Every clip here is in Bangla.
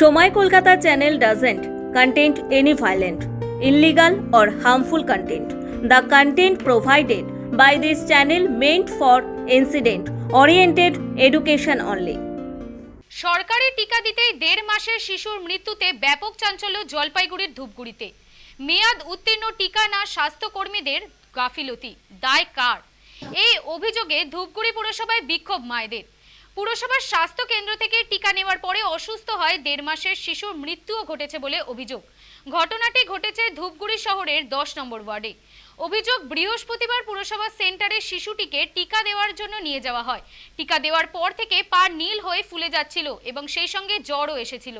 সময় Kolkata channel doesn't content any violent illegal or harmful content the content provided by this channel meant for incident oriented education only সরকারি টিকা দিতেই দেড় মাসের শিশুর মৃত্যুতে ব্যাপক চাঞ্চল্য জলপাইগুড়ির ধূপগুড়িতে। মেয়াদ উত্তীর্ণ টিকা না স্বাস্থ্যকর্মীদের গাফিলতি। দায় কার? এই অভিযোগে ধূপগুড়ি পুরসভায় বিক্ষোভ মায়েদের। পুরসভার স্বাস্থ্য কেন্দ্র থেকে টিকা নেওয়ার পরে অসুস্থ হয় দেড় মাসের শিশুর মৃত্যুও ঘটেছে বলে অভিযোগ। ঘটনাটি ঘটেছে ধূপগুড়ি শহরের দশ নম্বর ওয়ার্ডে। অভিযোগ, বৃহস্পতিবার পুরসভা সেন্টারে শিশুটিকে টিকা দেওয়ার জন্য নিয়ে যাওয়া হয়। টিকা দেওয়ার পর থেকে পা নীল হয়ে ফুলে যাচ্ছিল এবং সেই সঙ্গে জ্বরও এসেছিল।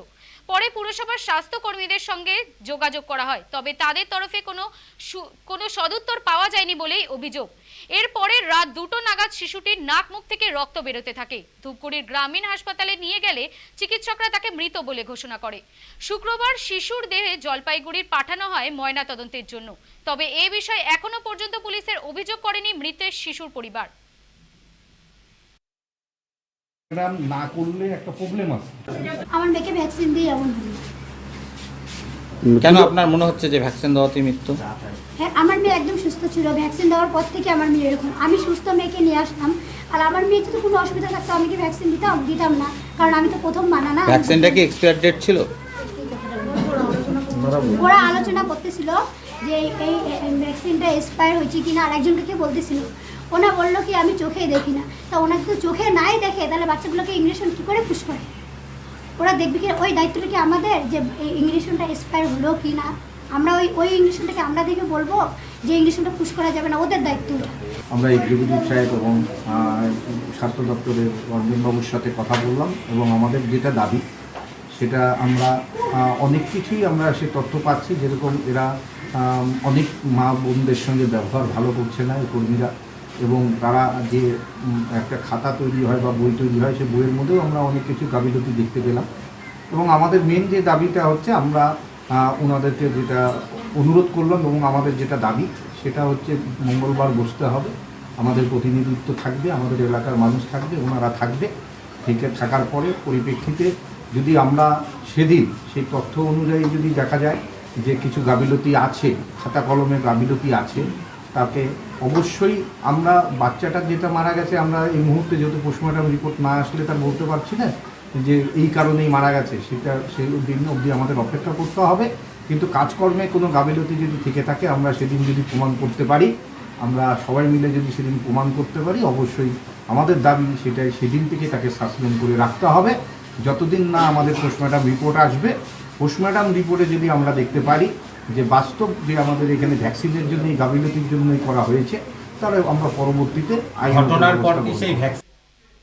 পরে পুরসভার স্বাস্থ্যকর্মীদের সঙ্গে যোগাযোগ করা হয়, তবে তাদের তরফে কোনো কোনো সদুত্তর পাওয়া যায়নি বলেই অভিযোগ। এরপরে রাত দুটো নাগাদ শিশুটির নাক মুখ থেকে রক্ত বেরোতে থাকে। ধূপগুড়ির গ্রামীণ হাসপাতালে নিয়ে গেলে চিকিৎসকরা তাকে মৃত বলে ঘোষণা করে। শুক্রবার শিশুর দেহে জলপাইগুড়ির পাঠানো হয় ময়না তদন্তের জন্য। তবে এ বিষয়ে এখনও পর্যন্ত পুলিশের অভিযোগ করেনি মৃতের শিশুর পরিবার। না করলে একটা প্রবলেম আছে। আমার মেয়েকে ভ্যাকসিন দিয়ে এমন হলো। কেন আপনার মনে হচ্ছে যে ভ্যাকসিন দেওয়াতে মৃত্যু? হ্যাঁ আমার মেয়ে একদম সুস্থ ছিল। ভ্যাকসিন দেওয়ার পর থেকে আমার মেয়ে এরকম। আমি সুস্থ মেয়েকে নিয়ে আসতাম। আর আমার মেয়ে যদি কোনো অসুবিধা থাকতো। আমি কি ভ্যাকসিন দিতাম? দিতাম না। কারণ আমি তো প্রথম মানা না। ভ্যাকসিনটা কি এক্সপায়ার ডেট ছিল? ওরা আলোচনা করতেছিল যে এই ভ্যাকসিনটা এক্সপায়ার হয়েছে কি না আর একজনকে কে বলতেছিল? ওনা বলল কি আমি চোখেই দেখি না। তা ওনাকে তো চোখে নাই দেখে তাহলে বাচ্চাগুলোকে ইংলিশন কী করে পুশ করে? ওরা দেখবে কি, ওই দায়িত্বটা কি আমাদের? যে ইংলিশনটা এক্সপায়ার হলো কি না? আমরা ওই ওই ইংলিশনটাকে আমরা দেখে বলব যে ইংলিশনটা পুশ করা যাবে না, ওদের দায়িত্ব। আমরা এক্সিকিউটিভ সাহেব এবং স্বাস্থ্য দপ্তরের অরবিন্দবাবুর সাথে কথা বললাম এবং আমাদের যেটা দাবি, সেটা আমরা অনেক কিছুই আমরা সে তথ্য পাচ্ছি। যেরকম এরা অনেক মা বোনদের সঙ্গে ব্যবহার ভালো করছে না কর্মীরা। এবং তারা যে একটা খাতা তৈরি হয় বা বই তৈরি হয়, সে বইয়ের মধ্যেও আমরা অনেক কিছু গাফিলতি দেখতে পেলাম। এবং আমাদের মেন যে দাবিটা হচ্ছে, আমরা ওনাদেরকে যেটা অনুরোধ করলাম এবং আমাদের যেটা দাবি, সেটা হচ্ছে মঙ্গলবার বসতে হবে। আমাদের প্রতিনিধিত্ব থাকবে, আমাদের এলাকার মানুষ থাকবে, ওনারা থাকবে। থেকে থাকার পরে পরিপ্রেক্ষিতে যদি আমরা সেদিন, সেই তথ্য অনুযায়ী যদি দেখা যায় যে কিছু গাফিলতি আছে, খাতা কলমে গাফিলতি আছে, তাকে অবশ্যই আমরা বাচ্চাটা যেটা মারা গেছে, আমরা এই মুহূর্তে যেহেতু পোস্টমর্টম রিপোর্ট না আসলে তার বলতে পারছি না যে এই কারণেই মারা গেছে। সেটা সেই দিন অবধি আমাদের অপেক্ষা করতে হবে। কিন্তু কাজকর্মে কোনো গাফিলতি যদি থেকে থাকে, আমরা সেদিন যদি প্রমাণ করতে পারি, আমরা সবাই মিলে যদি সেদিন প্রমাণ করতে পারি, অবশ্যই আমাদের দাবি সেটাই সেদিন থেকে তাকে সাসপেন্ড করে রাখতে হবে। যতদিন না আমাদের পোস্টমর্টম রিপোর্ট আসবে, পোস্টমর্টম রিপোর্টে যদি আমরা দেখতে পারি যে বাস্তব যে আমাদের এখানে ভ্যাকসিনের জন্য এই গাফিলতির জন্যই করা হয়েছে তাহলে আমরা পরবর্তীতে ঘটনার পর সেই ভ্যাকসিন